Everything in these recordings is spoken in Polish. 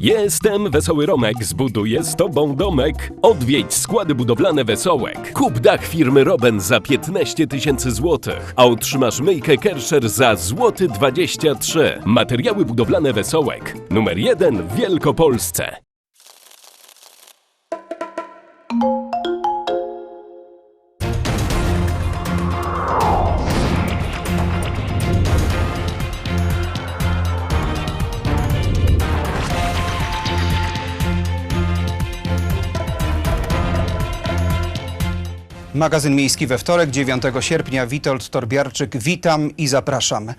Jestem Wesoły Romek, zbuduję z tobą domek. Odwiedź składy budowlane Wesołek. Kup dach firmy Roben za 15 tysięcy złotych, a otrzymasz myjkę Kerscher za złoty 23. Materiały budowlane Wesołek. Numer jeden w Wielkopolsce. Magazyn Miejski we wtorek, 9 sierpnia. Witold Torbiarczyk, witam i zapraszam.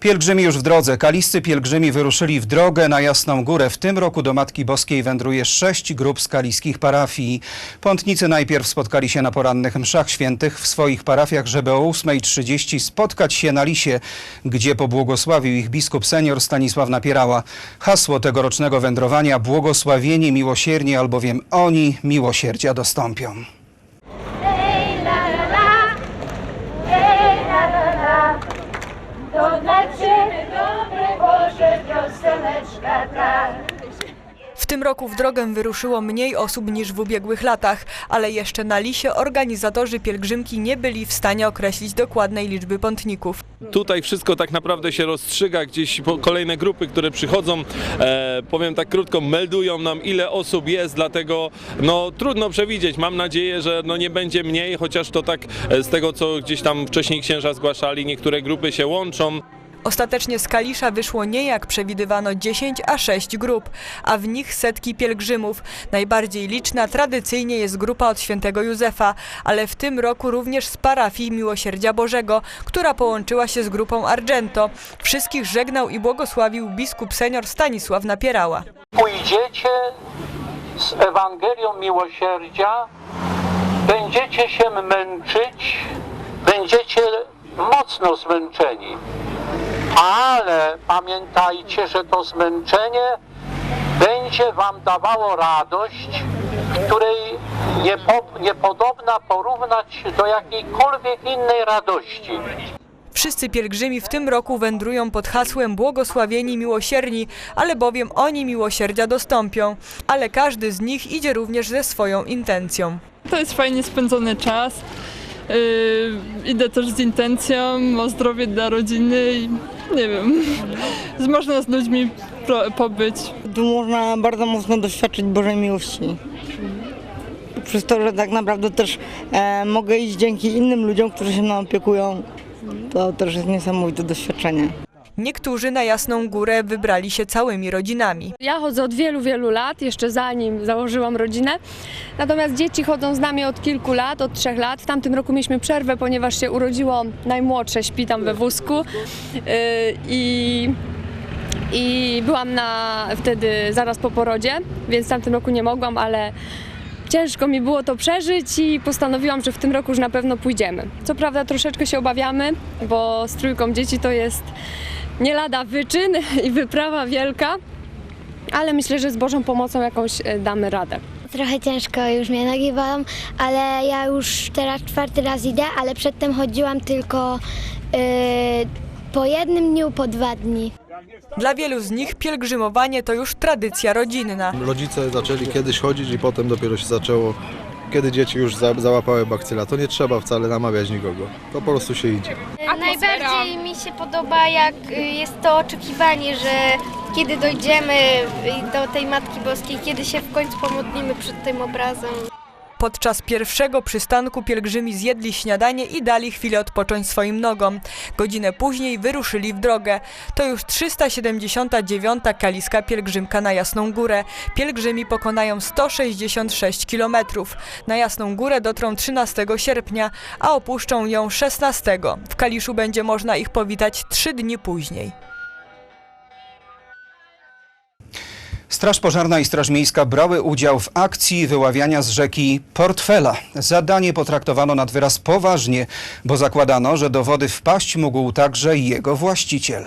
Pielgrzymi już w drodze. Kaliscy pielgrzymi wyruszyli w drogę na Jasną Górę. W tym roku do Matki Boskiej wędruje sześć grup z kaliskich parafii. Pątnicy najpierw spotkali się na porannych mszach świętych w swoich parafiach, żeby o 8.30 spotkać się na Lisie, gdzie pobłogosławił ich biskup senior Stanisław Napierała. Hasło tegorocznego wędrowania błogosławieni miłosierni, albowiem oni miłosierdzia dostąpią. W tym roku w drogę wyruszyło mniej osób niż w ubiegłych latach, ale jeszcze na Lisie organizatorzy pielgrzymki nie byli w stanie określić dokładnej liczby pątników. Tutaj wszystko tak naprawdę się rozstrzyga, gdzieś kolejne grupy, które przychodzą, e, powiem tak krótko, meldują nam ile osób jest, dlatego no trudno przewidzieć. Mam nadzieję, że no nie będzie mniej, chociaż to tak e, z tego co gdzieś tam wcześniej księża zgłaszali, niektóre grupy się łączą. Ostatecznie z Kalisza wyszło nie jak przewidywano 10 a 6 grup, a w nich setki pielgrzymów. Najbardziej liczna tradycyjnie jest grupa od świętego Józefa, ale w tym roku również z parafii Miłosierdzia Bożego, która połączyła się z grupą Argento. Wszystkich żegnał i błogosławił biskup senior Stanisław Napierała. pójdziecie z Ewangelią Miłosierdzia, będziecie się męczyć, będziecie mocno zmęczeni. Ale pamiętajcie, że to zmęczenie będzie wam dawało radość, której nie, po, niepodobna porównać do jakiejkolwiek innej radości. Wszyscy pielgrzymi w tym roku wędrują pod hasłem błogosławieni miłosierni, ale bowiem oni miłosierdzia dostąpią. Ale każdy z nich idzie również ze swoją intencją. To jest fajnie spędzony czas. Yy, idę też z intencją o zdrowie dla rodziny i nie wiem, można z ludźmi pro- pobyć. Tu można bardzo mocno doświadczyć Bożej miłości. Przez to, że tak naprawdę też e, mogę iść dzięki innym ludziom, którzy się mną opiekują. To też jest niesamowite doświadczenie. Niektórzy na Jasną Górę wybrali się całymi rodzinami. Ja chodzę od wielu, wielu lat, jeszcze zanim założyłam rodzinę. Natomiast dzieci chodzą z nami od kilku lat, od trzech lat. W tamtym roku mieliśmy przerwę, ponieważ się urodziło najmłodsze, śpi tam we wózku. Yy, I, I byłam na, wtedy zaraz po porodzie, więc w tamtym roku nie mogłam, ale ciężko mi było to przeżyć i postanowiłam, że w tym roku już na pewno pójdziemy. Co prawda troszeczkę się obawiamy, bo z trójką dzieci to jest nie lada wyczyn i wyprawa wielka, ale myślę, że z Bożą pomocą jakąś e, damy radę. Trochę ciężko już mnie nogi bolą, ale ja już teraz czwarty raz idę, ale przedtem chodziłam tylko yy, po jednym dniu, po dwa dni. Dla wielu z nich pielgrzymowanie to już tradycja rodzinna. Rodzice zaczęli kiedyś chodzić i potem dopiero się zaczęło, kiedy dzieci już za, załapały bakcyla. To nie trzeba wcale namawiać nikogo. To po prostu się idzie. Najbardziej mi się podoba, jak y, jest to oczekiwanie, że kiedy dojdziemy y, do tej Matki Boskiej, kiedy się w końcu pomodlimy przed tym obrazem. Podczas pierwszego przystanku pielgrzymi zjedli śniadanie i dali chwilę odpocząć swoim nogom. Godzinę później wyruszyli w drogę. To już 379. kaliska pielgrzymka na Jasną Górę. Pielgrzymi pokonają 166 km. Na Jasną Górę dotrą 13 sierpnia, a opuszczą ją 16. W Kaliszu będzie można ich powitać trzy dni później. Straż Pożarna i Straż Miejska brały udział w akcji wyławiania z rzeki portfela. Zadanie potraktowano nad wyraz poważnie, bo zakładano, że do wody wpaść mógł także jego właściciel.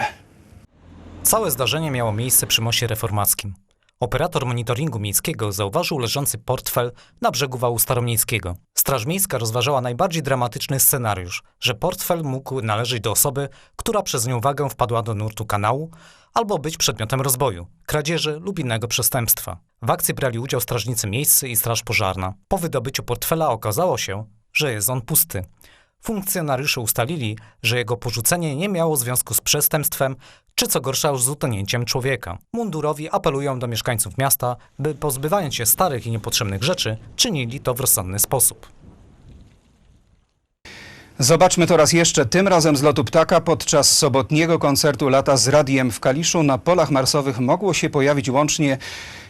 Całe zdarzenie miało miejsce przy moście reformackim. Operator monitoringu miejskiego zauważył leżący portfel na brzegu wału staromiejskiego. Straż Miejska rozważała najbardziej dramatyczny scenariusz, że portfel mógł należeć do osoby, która przez nieuwagę wpadła do nurtu kanału, albo być przedmiotem rozboju, kradzieży lub innego przestępstwa. W akcji brali udział strażnicy miejscy i straż pożarna. Po wydobyciu portfela okazało się, że jest on pusty. Funkcjonariusze ustalili, że jego porzucenie nie miało związku z przestępstwem, czy co gorsza z utonięciem człowieka. Mundurowi apelują do mieszkańców miasta, by pozbywając się starych i niepotrzebnych rzeczy, czynili to w rozsądny sposób. Zobaczmy to raz jeszcze, tym razem z lotu ptaka podczas sobotniego koncertu Lata z Radiem w Kaliszu na polach marsowych mogło się pojawić łącznie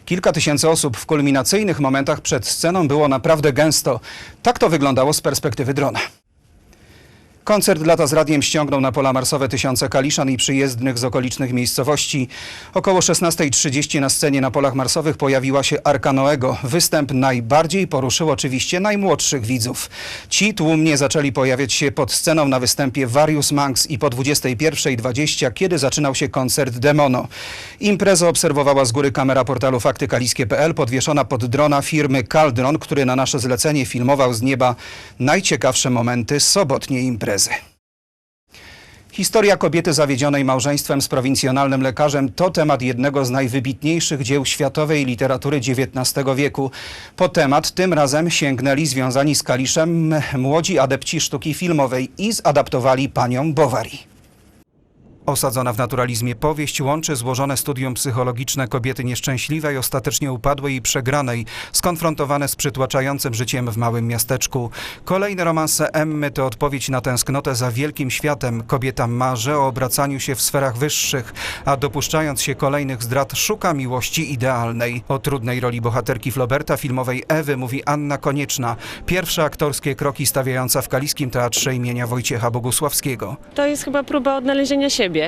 kilka tysięcy osób. W kulminacyjnych momentach przed sceną było naprawdę gęsto. Tak to wyglądało z perspektywy drona. Koncert Lata z Radiem ściągnął na pola marsowe tysiące kaliszan i przyjezdnych z okolicznych miejscowości. Około 16.30 na scenie na polach marsowych pojawiła się Arka Noego. Występ najbardziej poruszył oczywiście najmłodszych widzów. Ci tłumnie zaczęli pojawiać się pod sceną na występie Various Monks i po 21.20, kiedy zaczynał się koncert Demono. Imprezę obserwowała z góry kamera portalu faktykaliskie.pl podwieszona pod drona firmy Caldron, który na nasze zlecenie filmował z nieba najciekawsze momenty sobotniej imprezy. Historia kobiety zawiedzionej małżeństwem z prowincjonalnym lekarzem to temat jednego z najwybitniejszych dzieł światowej literatury XIX wieku. Po temat tym razem sięgnęli związani z Kaliszem młodzi adepci sztuki filmowej i zadaptowali panią Bovary. Osadzona w naturalizmie powieść łączy złożone studium psychologiczne kobiety nieszczęśliwej, ostatecznie upadłej i przegranej, skonfrontowane z przytłaczającym życiem w małym miasteczku. Kolejne romanse Emmy to odpowiedź na tęsknotę za wielkim światem. Kobieta marzy o obracaniu się w sferach wyższych, a dopuszczając się kolejnych zdrad szuka miłości idealnej. O trudnej roli bohaterki Floberta filmowej Ewy mówi Anna Konieczna, pierwsze aktorskie kroki stawiająca w Kaliskim Teatrze imienia Wojciecha Bogusławskiego. To jest chyba próba odnalezienia siebie.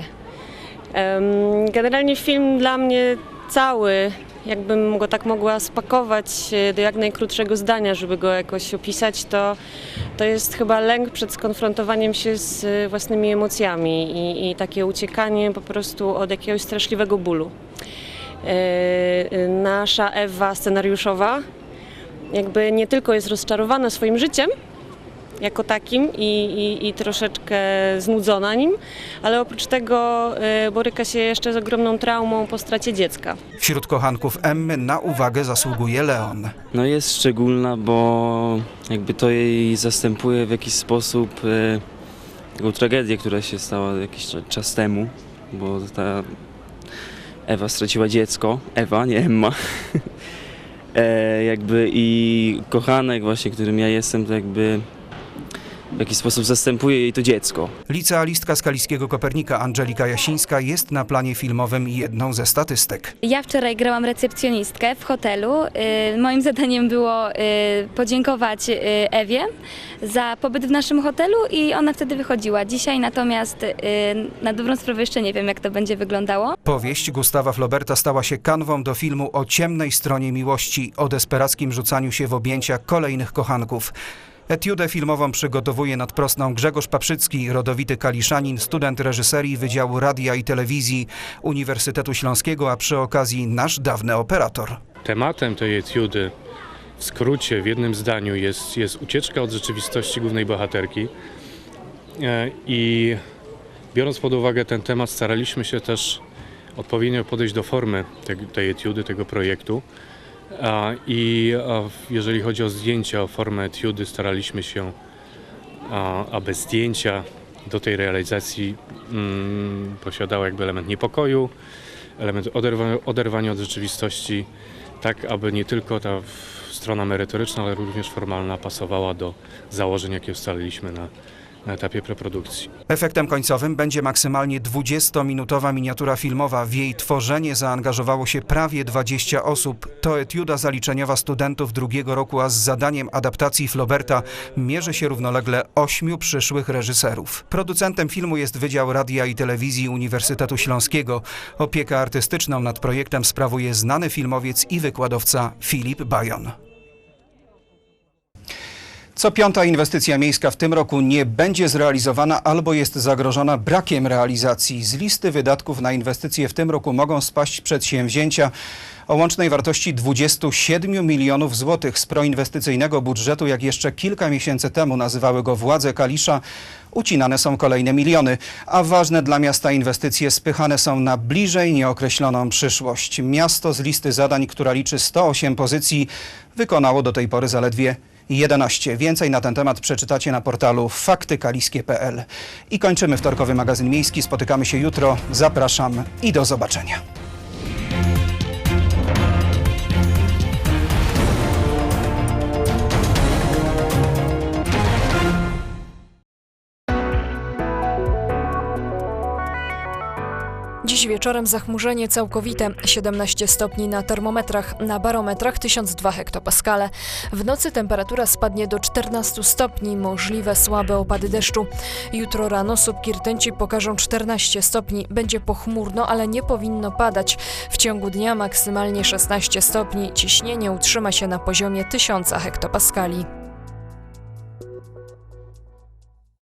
Generalnie film dla mnie cały, jakbym go tak mogła spakować e, do jak najkrótszego zdania, żeby go jakoś opisać, to, to jest chyba lęk przed skonfrontowaniem się z e, własnymi emocjami i, i takie uciekanie po prostu od jakiegoś straszliwego bólu. E, Nasza Ewa scenariuszowa jakby nie tylko jest rozczarowana swoim życiem, jako takim i, i, i troszeczkę znudzona nim, ale oprócz tego y, boryka się jeszcze z ogromną traumą po stracie dziecka. Wśród kochanków Emmy na uwagę zasługuje Leon. No jest szczególna, bo jakby to jej zastępuje w jakiś sposób e, taką tragedię, która się stała jakiś cza- czas temu, bo ta Ewa straciła dziecko, Ewa, nie Emma. e, jakby i kochanek właśnie, którym ja jestem, to jakby w jakiś sposób zastępuje jej to dziecko. Licealistka z Kaliskiego Kopernika Angelika Jasińska jest na planie filmowym jedną ze statystek. Ja wczoraj grałam recepcjonistkę w hotelu. Y, Moim zadaniem było y, podziękować y, Ewie za pobyt w naszym hotelu i ona wtedy wychodziła. Dzisiaj natomiast y, na dobrą sprawę jeszcze nie wiem, jak to będzie wyglądało. Powieść Gustawa Floberta stała się kanwą do filmu o ciemnej stronie miłości, o desperackim rzucaniu się w objęcia kolejnych kochanków. Etiudę filmową przygotowuje nad prosną Grzegorz Paprzycki, rodowity kaliszanin, student reżyserii Wydziału Radia i Telewizji Uniwersytetu Śląskiego, a przy okazji nasz dawny operator. Tematem tej etiudy, w skrócie, w jednym zdaniu, jest, jest ucieczka od rzeczywistości głównej bohaterki. E, I biorąc pod uwagę ten temat, staraliśmy się też odpowiednio podejść do formy tej, tej etiudy, tego projektu. I jeżeli chodzi o zdjęcia, o formę etiudy, staraliśmy się, aby zdjęcia do tej realizacji mm, posiadały jakby element niepokoju, element oderwa- oderwania od rzeczywistości, tak aby nie tylko ta strona merytoryczna, ale również formalna pasowała do założeń, jakie ustaliliśmy na, na etapie preprodukcji. Efektem końcowym będzie maksymalnie 20-minutowa miniatura filmowa. W jej tworzenie zaangażowało się prawie 20 osób. To etiuda zaliczeniowa studentów drugiego roku, a z zadaniem adaptacji Floberta mierzy się równolegle ośmiu przyszłych reżyserów. Producentem filmu jest Wydział Radia i Telewizji Uniwersytetu Śląskiego. Opiekę artystyczną nad projektem sprawuje znany filmowiec i wykładowca Filip Bajon. Co piąta inwestycja miejska w tym roku nie będzie zrealizowana albo jest zagrożona brakiem realizacji. Z listy wydatków na inwestycje w tym roku mogą spaść przedsięwzięcia o łącznej wartości 27 milionów złotych z proinwestycyjnego budżetu, jak jeszcze kilka miesięcy temu nazywały go władze Kalisza. Ucinane są kolejne miliony, a ważne dla miasta inwestycje spychane są na bliżej nieokreśloną przyszłość. Miasto z listy zadań, która liczy 108 pozycji, wykonało do tej pory zaledwie 11. Więcej na ten temat przeczytacie na portalu faktykaliskie.pl. I kończymy wtorkowy magazyn miejski. Spotykamy się jutro. Zapraszam i do zobaczenia. Dziś wieczorem zachmurzenie całkowite 17 stopni na termometrach, na barometrach 1002 hektopaskale. W nocy temperatura spadnie do 14 stopni, możliwe słabe opady deszczu. Jutro rano słupki rtęci pokażą 14 stopni, będzie pochmurno, ale nie powinno padać. W ciągu dnia maksymalnie 16 stopni, ciśnienie utrzyma się na poziomie 1000 hektopaskali.